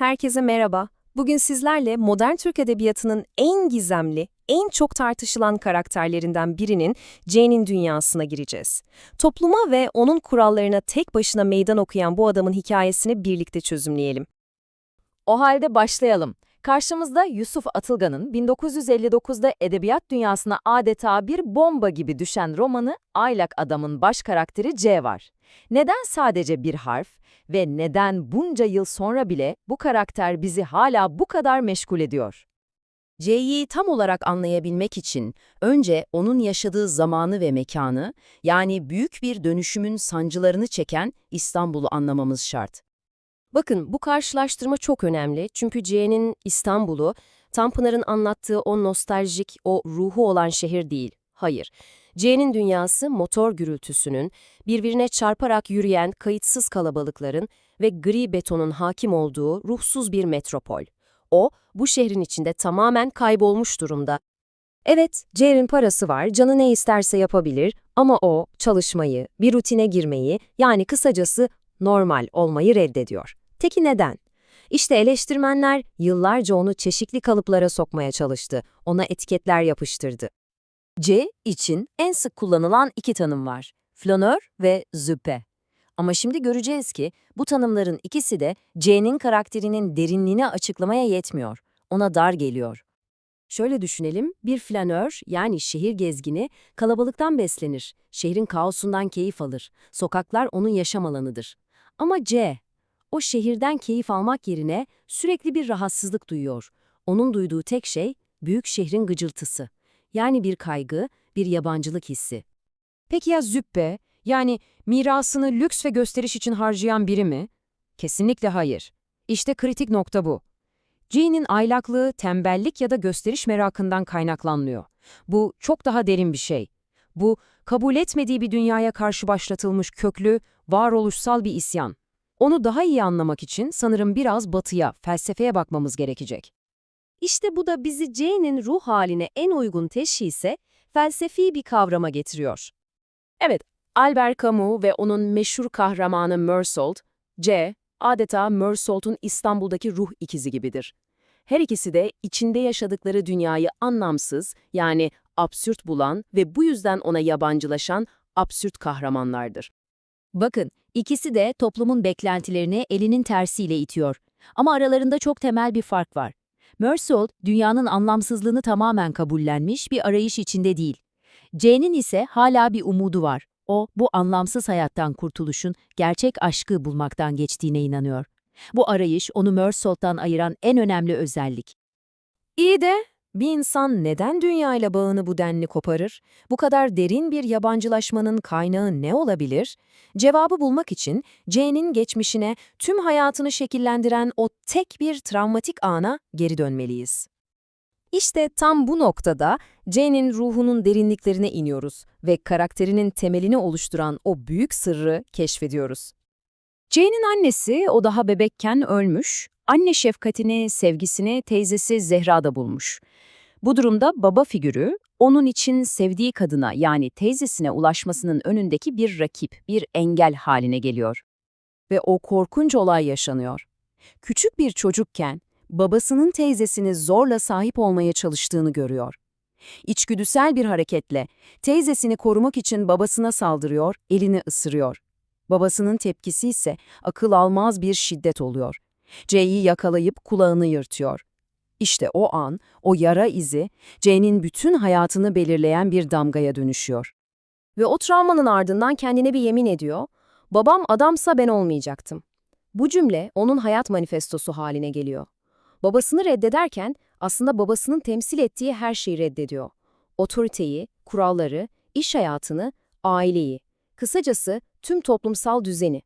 Herkese merhaba. Bugün sizlerle modern Türk edebiyatının en gizemli, en çok tartışılan karakterlerinden birinin Jane'in dünyasına gireceğiz. Topluma ve onun kurallarına tek başına meydan okuyan bu adamın hikayesini birlikte çözümleyelim. O halde başlayalım. Karşımızda Yusuf Atılgan'ın 1959'da edebiyat dünyasına adeta bir bomba gibi düşen romanı Aylak Adam'ın baş karakteri C var. Neden sadece bir harf ve neden bunca yıl sonra bile bu karakter bizi hala bu kadar meşgul ediyor? C'yi tam olarak anlayabilmek için önce onun yaşadığı zamanı ve mekanı, yani büyük bir dönüşümün sancılarını çeken İstanbul'u anlamamız şart. Bakın bu karşılaştırma çok önemli çünkü C'nin İstanbul'u, Tanpınar'ın anlattığı o nostaljik, o ruhu olan şehir değil. Hayır. C'nin dünyası motor gürültüsünün, birbirine çarparak yürüyen kayıtsız kalabalıkların ve gri betonun hakim olduğu ruhsuz bir metropol. O, bu şehrin içinde tamamen kaybolmuş durumda. Evet, C'nin parası var, canı ne isterse yapabilir ama o çalışmayı, bir rutine girmeyi, yani kısacası normal olmayı reddediyor. Peki neden? İşte eleştirmenler yıllarca onu çeşitli kalıplara sokmaya çalıştı, ona etiketler yapıştırdı. C için en sık kullanılan iki tanım var. Flanör ve züppe. Ama şimdi göreceğiz ki bu tanımların ikisi de C'nin karakterinin derinliğini açıklamaya yetmiyor. Ona dar geliyor. Şöyle düşünelim, bir flanör yani şehir gezgini kalabalıktan beslenir, şehrin kaosundan keyif alır, sokaklar onun yaşam alanıdır. Ama C, o şehirden keyif almak yerine sürekli bir rahatsızlık duyuyor. Onun duyduğu tek şey büyük şehrin gıcıltısı. Yani bir kaygı, bir yabancılık hissi. Peki ya züppe, yani mirasını lüks ve gösteriş için harcayan biri mi? Kesinlikle hayır. İşte kritik nokta bu. Jean'in aylaklığı tembellik ya da gösteriş merakından kaynaklanmıyor. Bu çok daha derin bir şey. Bu, kabul etmediği bir dünyaya karşı başlatılmış köklü, varoluşsal bir isyan. Onu daha iyi anlamak için sanırım biraz batıya, felsefeye bakmamız gerekecek. İşte bu da bizi C'nin ruh haline en uygun teşhise, felsefi bir kavrama getiriyor. Evet, Albert Camus ve onun meşhur kahramanı Mersault, C, adeta Mersault'un İstanbul'daki ruh ikizi gibidir. Her ikisi de içinde yaşadıkları dünyayı anlamsız, yani absürt bulan ve bu yüzden ona yabancılaşan absürt kahramanlardır. Bakın, ikisi de toplumun beklentilerini elinin tersiyle itiyor. Ama aralarında çok temel bir fark var. Mersault, dünyanın anlamsızlığını tamamen kabullenmiş bir arayış içinde değil. C'nin ise hala bir umudu var. O, bu anlamsız hayattan kurtuluşun gerçek aşkı bulmaktan geçtiğine inanıyor. Bu arayış onu Mersault'tan ayıran en önemli özellik. İyi de bir insan neden dünyayla bağını bu denli koparır? Bu kadar derin bir yabancılaşmanın kaynağı ne olabilir? Cevabı bulmak için C'nin geçmişine, tüm hayatını şekillendiren o tek bir travmatik ana geri dönmeliyiz. İşte tam bu noktada C'nin ruhunun derinliklerine iniyoruz ve karakterinin temelini oluşturan o büyük sırrı keşfediyoruz. C'nin annesi o daha bebekken ölmüş, anne şefkatini, sevgisini teyzesi Zehra'da bulmuş. Bu durumda baba figürü, onun için sevdiği kadına yani teyzesine ulaşmasının önündeki bir rakip, bir engel haline geliyor. Ve o korkunç olay yaşanıyor. Küçük bir çocukken babasının teyzesini zorla sahip olmaya çalıştığını görüyor. İçgüdüsel bir hareketle teyzesini korumak için babasına saldırıyor, elini ısırıyor. Babasının tepkisi ise akıl almaz bir şiddet oluyor. C'yi yakalayıp kulağını yırtıyor. İşte o an, o yara izi, C'nin bütün hayatını belirleyen bir damgaya dönüşüyor. Ve o travmanın ardından kendine bir yemin ediyor, babam adamsa ben olmayacaktım. Bu cümle onun hayat manifestosu haline geliyor. Babasını reddederken aslında babasının temsil ettiği her şeyi reddediyor. Otoriteyi, kuralları, iş hayatını, aileyi, kısacası tüm toplumsal düzeni.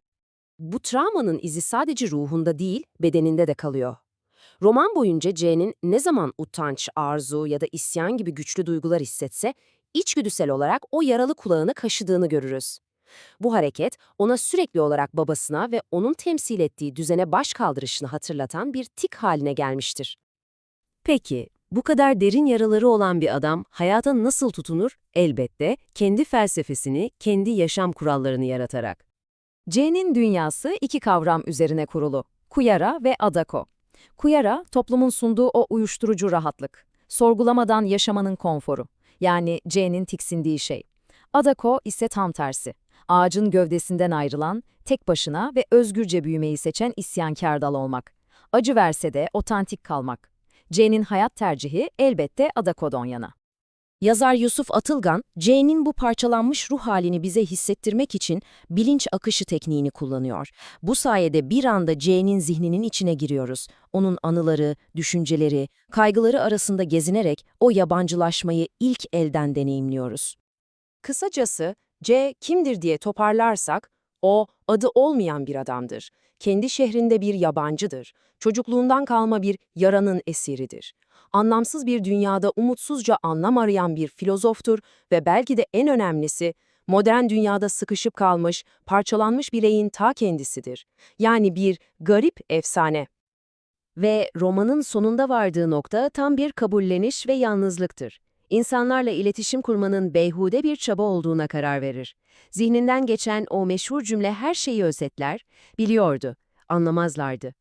Bu travmanın izi sadece ruhunda değil, bedeninde de kalıyor. Roman boyunca C'nin ne zaman utanç, arzu ya da isyan gibi güçlü duygular hissetse, içgüdüsel olarak o yaralı kulağını kaşıdığını görürüz. Bu hareket ona sürekli olarak babasına ve onun temsil ettiği düzene baş kaldırışını hatırlatan bir tik haline gelmiştir. Peki, bu kadar derin yaraları olan bir adam hayata nasıl tutunur? Elbette kendi felsefesini, kendi yaşam kurallarını yaratarak. C'nin dünyası iki kavram üzerine kurulu, Kuyara ve Adako. Kuyara, toplumun sunduğu o uyuşturucu rahatlık. Sorgulamadan yaşamanın konforu. Yani C'nin tiksindiği şey. Adako ise tam tersi. Ağacın gövdesinden ayrılan, tek başına ve özgürce büyümeyi seçen isyankar dal olmak. Acı verse de otantik kalmak. C'nin hayat tercihi elbette Adako'dan yana. Yazar Yusuf Atılgan, C'nin bu parçalanmış ruh halini bize hissettirmek için bilinç akışı tekniğini kullanıyor. Bu sayede bir anda C'nin zihninin içine giriyoruz. Onun anıları, düşünceleri, kaygıları arasında gezinerek o yabancılaşmayı ilk elden deneyimliyoruz. Kısacası C kimdir diye toparlarsak, o adı olmayan bir adamdır. Kendi şehrinde bir yabancıdır. Çocukluğundan kalma bir yaranın esiridir. Anlamsız bir dünyada umutsuzca anlam arayan bir filozoftur ve belki de en önemlisi, modern dünyada sıkışıp kalmış, parçalanmış bireyin ta kendisidir. Yani bir garip efsane. Ve romanın sonunda vardığı nokta tam bir kabulleniş ve yalnızlıktır. İnsanlarla iletişim kurmanın beyhude bir çaba olduğuna karar verir. Zihninden geçen o meşhur cümle her şeyi özetler, biliyordu, anlamazlardı.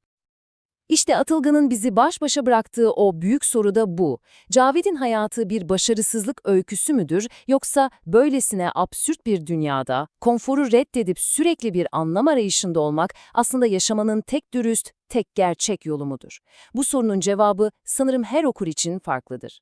İşte Atılgan'ın bizi baş başa bıraktığı o büyük soru da bu. Cavid'in hayatı bir başarısızlık öyküsü müdür yoksa böylesine absürt bir dünyada konforu reddedip sürekli bir anlam arayışında olmak aslında yaşamanın tek dürüst, tek gerçek yolu mudur? Bu sorunun cevabı sanırım her okur için farklıdır.